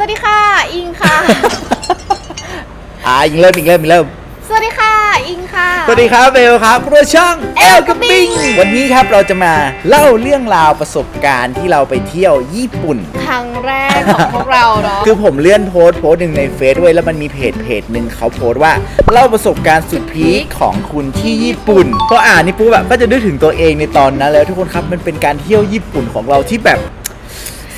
วัสดีค่ะ อิงค่ะ อ่ายิงเริ่มยิงเริ่มยิงเริ่ม สวัสดีค่ะ อิงค่ะ สวัสดีครับเบลครับพวกช่องเอลกระบิ้งวันนี้ครับเราจะมาเล่าเรื่องราวประสบการณ์ที่เราไปเที่ยวญี่ปุ่น ครั้งแรกของพวกเราเนาะ คือผมเลื่อนโพสต์โพสต์หนึ่งในเฟซด้วยแล้วมันมีเพจเพจหนึ่งเขาโพสต์ว่าเล่าประสบการณ์สุดพีคของคุณที่ญี่ปุ่นพออ่านนี่ปุ๊บแบบก็จะนึกถึงตัวเองในตอนนั้นแล้วทุกคนครับมันเป็นการเที่ยวญี่ปุ่นของเราที่แบบ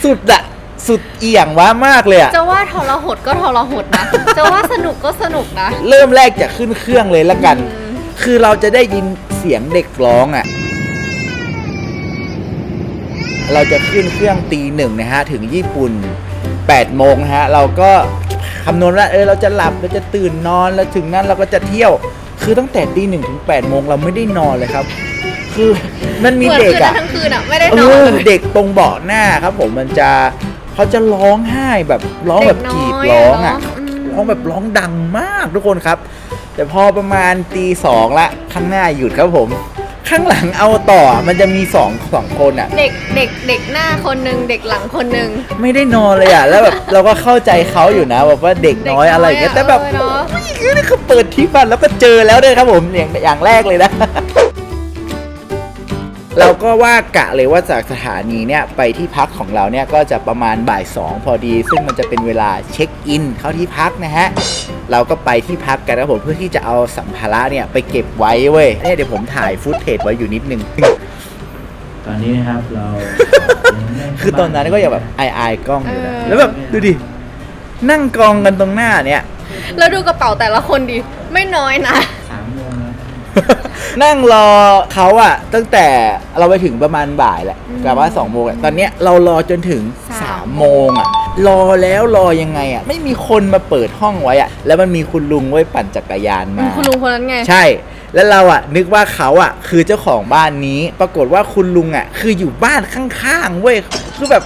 สุดอะ สุดเอี่ยงว้ามากเลยอะจะว่าทรหดก็ทรหดนะ จะว่าสนุกก็สนุกนะ เริ่มแรกจากขึ้นเครื่องเลยละกันอืมคือเราจะได้ยินเสียงเด็กร้องอะ่ะเราจะขึ้นเครื่องตีหนึ่งนะฮะ ถึงญี่ปุ่น8โมงนะฮะ เราก็คำนวณว่าเออเราจะหลับเราจะตื่นนอนแล้วถึงนั้นเราก็จะเที่ยว คือตั้งแต่ตีหนึ่งถึง8โมงเราไม่ได้นอนเลยครับ คือมันมีเหมือนเด็กคืนนั้อะนทั้งคืนอะไม่ได้เอนอนอเลยเด็กตรงเบาะหน้าครับผมมันจะ เขาจะร้องไห้แบบร้องแบบกรีดร้องอะร้องแบบร้องดังมากทุกคนครับ แต่พอประมาณตีสองละข้างหน้าหยุดครับผม ข้างหลังเอาต่อมันจะมีสองสองคนอะ เด็กเด็กเด็กหน้าคนหนึ่งเด็กหลังคนหนึ่งไม่ได้นอนเลยอะ แล้วแบบเราก็เข้าใจเขาอยู่นะแบบว่าเด็กน้อยอะไรอย่างเงี้ยแต่แบบเด็กน้อยอะโอ้ยนี่คือเปิดทริปมาแล้วก็เจอแล้วด้วยครับผมอย่างอย่างแรกเลยนะ เราก็ว่ากะเลยว่าจากสถานีเนี่ยไปที่พักของเราเนี่ยก็จะประมาณบ่ายสองพอดี ซึ่งมันจะเป็นเวลาเช็คอินเข้าที่พักนะฮะเราก็ไปที่พักกันนะครับผมเพื่อที่จะเอาสัมภาระเนี่ยไปเก็บไว้เว้ยเนี่ยเดี๋ยวผมถ่ายฟุตเทจไว้อยู่นิดนึง ตอนนี้นะครับเรา คือตอนนั้นก็ยังแบบอายอายๆกล้องอยู่นะเออแล้วแบบดูดินั่งกองกันตรงหน้าเนี่ย แล้วดูกระเป๋าแต่ละคนดิไม่น้อยนะ นั่งรอเขาอะตั้งแต่เราไปถึงประมาณบ่ายแหละอืมกลับว่าสองโมงอะตอนเนี้ยเรารอจนถึงสามสามโมงอะรอแล้วรอยังไงอะไม่มีคนมาเปิดห้องไว้อะแล้วมันมีคุณลุงไว้ปั่นจักรยานมา คุณลุงคนนั้นไง ใช่ แล้วเราอะนึกว่าเขาอะคือเจ้าของบ้านนี้ ปรากฏว่าคุณลุงอะคืออยู่บ้านข้างๆเว้ยคือแบบ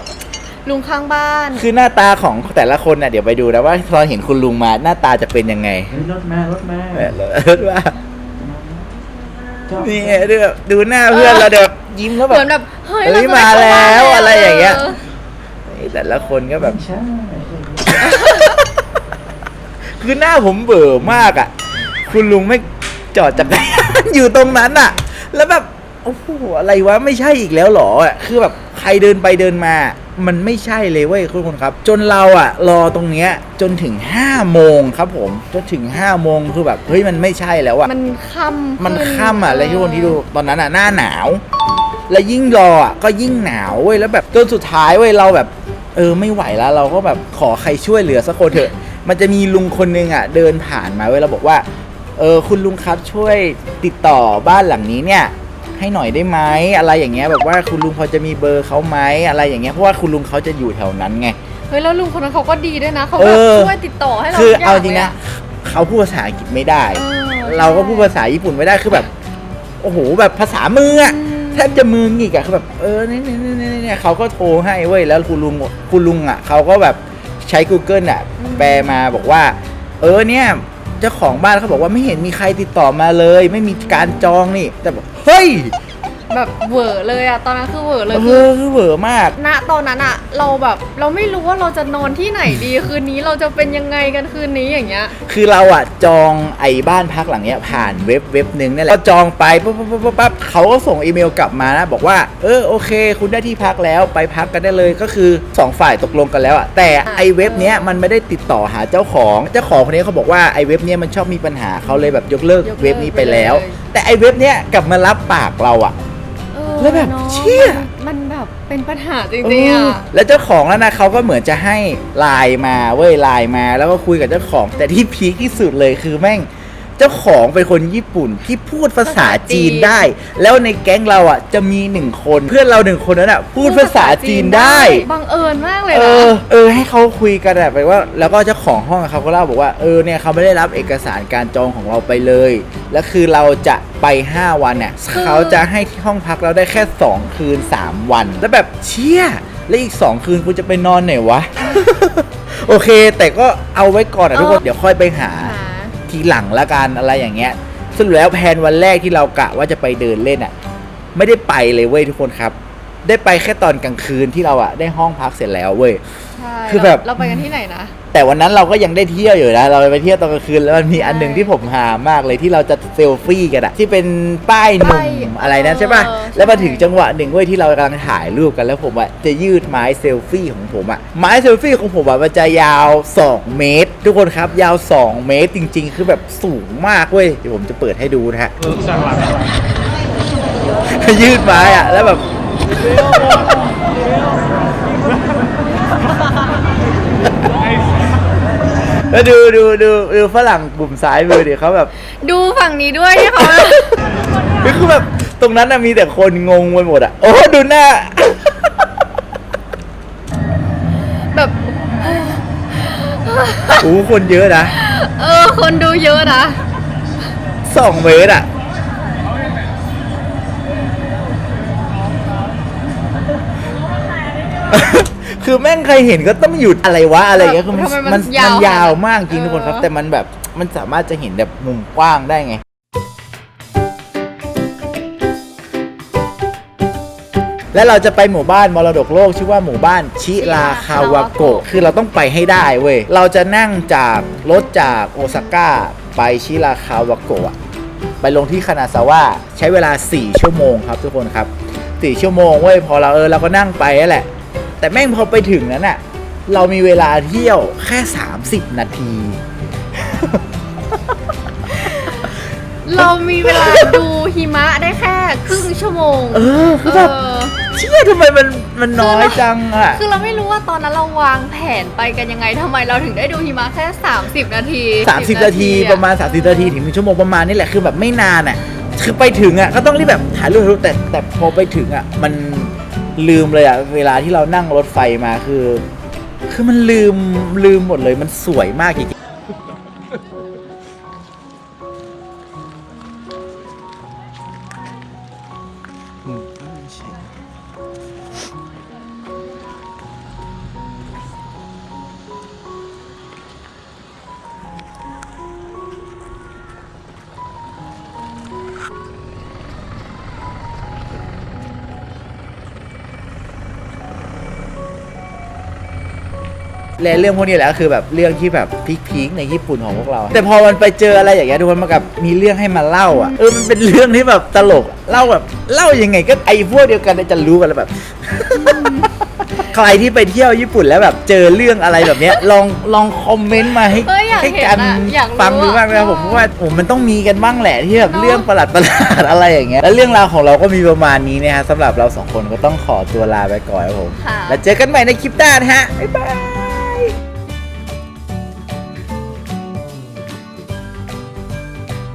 ลุงข้างบ้าน คือหน้าตาของแต่ละคนน่ะเดี๋ยวไปดูนะว่าตอนเห็นคุณลุงมาหน้าตาจะเป็นยังไง เฮ้ยรถมารถมา เออแล้วว่า ชอบนี่ดูแบบดูหน้าเพื่อนเราเดี๋ยวยิ้มแล้วเหแบมือบนแบบเฮ้ยเฮ้ยรจะมาด้เข้แล้วอะไรอย่างเงี้ยอนี่แต่ละคนก็แบบไม่ใช่คือหน้าผมเบื่อมากอะ คุณลุงไม่จอดจักรยาน อยู่ตรงนั้นอะ แล้วแบบ โอ้โห อะไรวะ ไม่ใช่อีกแล้วเหรออะ คือแบบใค รเดินไปเดินมา มันไม่ใช่เลยเว้ยคุณคนครับ จนเราอะรอตรงเนี้ยจนถึง5โมงครับผมจนถึง5โมงคือแบบเฮ้ยมันไม่ใช่แล้วอะมันค่ำมันขึ้ค่ำอะแล้วทุกคนที่ดูตอนนั้นอะหน้าหนาว แล้วยิ่งรออะก็ยิ่งหนาวเว้ยแล้วแบบจนสุดท้ายเว้ยเราแบบ เออไม่ไหวแล้วเราก็แบบขอใครช่วยเหลือสักคนเถอะ มันจะมีลุงคนนึงอะเดินผ่านมาเว้ยเราบอกว่าเออคุณลุงครับช่วยติดต่อบ้านหลังนี้เนี่ย ให้หน่อยได้ไหมอะไรอย่างเงี้ยแบบว่าคุณลุงพอจะมีเบอร์เขาไหมอะไรอย่างเงี้ยเพราะว่าคุณลุงเขาจะอยู่แถวนั้นไง เฮ้ยแล้วลุงคนนั้นเขาก็ดีด้วยนะเขาเอแบบอช่วยติดต่อให้เราคือทุกย่เอาจริงลยนะเขาพูดภาษาอังกฤษไม่ได้เออเราก็พูดภาษาญี่ปุ่นไม่ได้คือแบบ โอ้โหแบบภาษามืออะอืม แทบจะมือหงิกอะคือแบบเออนี่นี่นี่นี่เนี่ยเขาก็โทรให้เว้ยแล้วคุณลุงคุณลุงอะเขาก็แบบใช้ Google อะแปลมาบอกว่า เออเนี่ยเจ้าของบ้านเขาบอกว่าไม่เห็นมีใครติดต่อมาเลย ไม่มีการจองนี่ แต่บอก เฮ้ย แบบเหวอเลยอะตอนนั้นคือเหวอเลยเอคือ อคือเหวอมาก ณตอนนั้นอะเราแบบเราไม่รู้ว่าเราจะนอนที่ไหนดี คืนนี้เราจะเป็นยังไงกันคืนนี้อย่างเงี้ย คือเราอะจองไอ้บ้านพักหลังเนี้ยผ่านเว็บเว็บหนึ่งนี่แหละก็จองไปปั๊บปั๊บปั๊บปั๊บปั๊บเขาก็ส่งอีเมลกลับมานะบอกว่า เออโอเค คุณได้ที่พักแล้วไปพักกันได้เลยก็คือสองฝ่ายตกลงกันแล้วอะแต่ไอ้เว็บเนี้ยมันไม่ได้ติดต่อหาเจ้าของเจ้าของคนนี้เขาบอกว่าไอ้เว็บเนี้ยมันชอบมีปัญหาเขาเลยแบบยกเลิกยกเลิกเว็บนี้ไปแล้ว ไปเลย แต่ไอ้เว็บเนี้ยกลับมารับปากเราอะเออ แล้วแบบนาะเชี่ยมันแบบเป็นปัญหาจริงๆอะแล้วเจ้าของแล้วนะเขาก็เหมือนจะให้ไลน์มาเว้ยไลน์มา แล้วก็คุยกับเจ้าของ แต่ที่พีคที่สุดเลยคือแม่ง เจ้าของเป็นคนญี่ปุ่นที่พูดภาษาจีนได้ แล้วในแก๊งเราอะจะมีหนึ่งคนเพื่อนเราหนึ่งคนนั้นอะพูดภาษาจีนได้บังเอิญมากเลยเอนะอเออให้เขาคุยกันแบบไปว่า แล้วก็เจ้าของห้องเขาก็เล่าบอกว่าเออเนี่ยเขาไม่ได้รับเอกสารการจองของเราไปเลย แล้วคือเราจะไป 5 วันเนี่ยเขาจะให้ที่ห้องพักเราได้แค่ 2 คืน 3 วัน แล้วแบบเชี่ยแล้วอีก 2 คืนกูจะไปนอนไหนวะ โอเค แต่ก็เอาไว้ก่อนอะทุกคนเดี๋ยวค่อยไปหาหา ทีหลังละกันอะไรอย่างเงี้ยสรุปแล้วแผนวันแรกที่เรากะว่าจะไปเดินเล่นอะ ไม่ได้ไปเลยเว้ยทุกคนครับ ได้ไปแค่ตอนกลางคืนที่เราอะได้ห้องพักเสร็จแล้วเว้ย ใช่คือแบบ เราไปกันที่ไหนนะ แต่วันนั้นเราก็ยังได้เที่ยวอยู่นะ เราไปเที่ยวตอนกลางคืนแล้วมันมีอันหนึ่งใช่ที่ผมหามากเลยที่เราจะเซลฟี่กันอะที่เป็นป้ายหนุ่มป้ายอะไรนะใช่ป่ะเออแล้วมาใช่ถึงจังหวะหนึ่งเว้ยที่เรากำลังถ่ายรูปกันแล้วผมอะจะยืดไม้เซลฟี่ของผมอะไม้เซลฟี่ของผมอะมันจะยาว 2 เมตร ทุกคนครับยาว 2 เมตรจริง ๆ คือแบบสูงมากเว้ยเดี๋ยวผมจะเปิดให้ดูนะฮะ ยืดไม้อะแล้วแบบ แล้วดูดูดูดูฝรั่งกลุ่มซ้ายมือดิเขาแบบดูฝั่งนี้ด้วยที่เขานี่คือแบบตรงนั้นน่ะมีแต่คนงงไปหมดอะ โอ้ดูหน้า แบบโอ้คนเยอะนะ เออ คนดูเยอะนะสองเมตรอะ คือแม่งใครเห็นก็ต้องหยุดอะไรวะอะไรอย่างเงี้ยคือทำไมมันมันยาวมันยาวขนาดนั้นมากจริงทุกคนครับ เออ แต่มันแบบมันสามารถจะเห็นแบบมุมกว้างได้ไง และเราจะไปหมู่บ้านมรดกโลก ชื่อว่าหมู่บ้านชิราคาวาโกะคือเราต้องไปให้ได้เว้ยเราจะนั่งจากรถจากโอซาก้าไปชิราคาวาโกะอะไปลงที่คานาซาวะใช้เวลา 4 ชั่วโมงครับทุกคนครับ 4 ชั่วโมงเว้ยพอเราเออเราก็นั่งไปนั่นแหละ แต่แม่งพอไปถึงนั้นอะเรามีเวลาเที่ยวแค่ 30 นาที เรามีเวลาดูหิมะได้แค่ครึ่งชั่วโมง เออคือแบบเออ เชี่ยทำไมมันมันน้อยจังอะ คือเราไม่รู้ว่าตอนนั้นเราวางแผนไปกันยังไงทำไมเราถึงได้ดูหิมะแค่ 30 นาทีสามสิบนาทีอประมาณสามสิบนาทีถึงหนึ่งชั่วโมงประมาณนี่แหละคือแบบไม่นานอะคือไปถึงอะก็ต้องรีบแบบถ่ายรูปถ่ายรูปแต่แต่พอไปถึงอะมัน ลืมเลยอะเวลาที่เรานั่งรถไฟมาคือ คือมันลืมลืมหมดเลยมันสวยมากจริง และเรื่องพวกนี้แหละก็คือแบบเรื่องที่แบบพีคๆในญี่ปุ่นของพวกเรา แต่พอมันไปเจออะไรอย่างเงี้ยทุกคนมากับมีเรื่องให้มาเล่าอะเออมันเป็นเรื่องที่แบบตลกอะเล่าแบบเล่ายังไงก็ไอ้พวกเดียวกันจะรู้กันแล้วแบบ ใครที่ไปเที่ยวญี่ปุ่นแล้วแบบเจอเรื่องอะไรแบบเนี้ย ลองลองคอมเมนต์มาให้เอ้ยอยากให้เห็นกันอะอยากรู้ฟังดูบ้างนะอะ ผมเพราะว่าโอ้มันต้องมีกันบ้างแหละที่แบบเนอะเรื่องประหลาดประหลาดๆอะไรอย่างเงี้ยแล้วเรื่องราวของเราก็มีประมาณนี้นะฮะสำหรับเราสองคนก็ต้องขอตัวลาไปก่อนครับผมค่ะ แล้วเจอกันใหม่ในคลิปหน้านะฮะบ๊ายบาย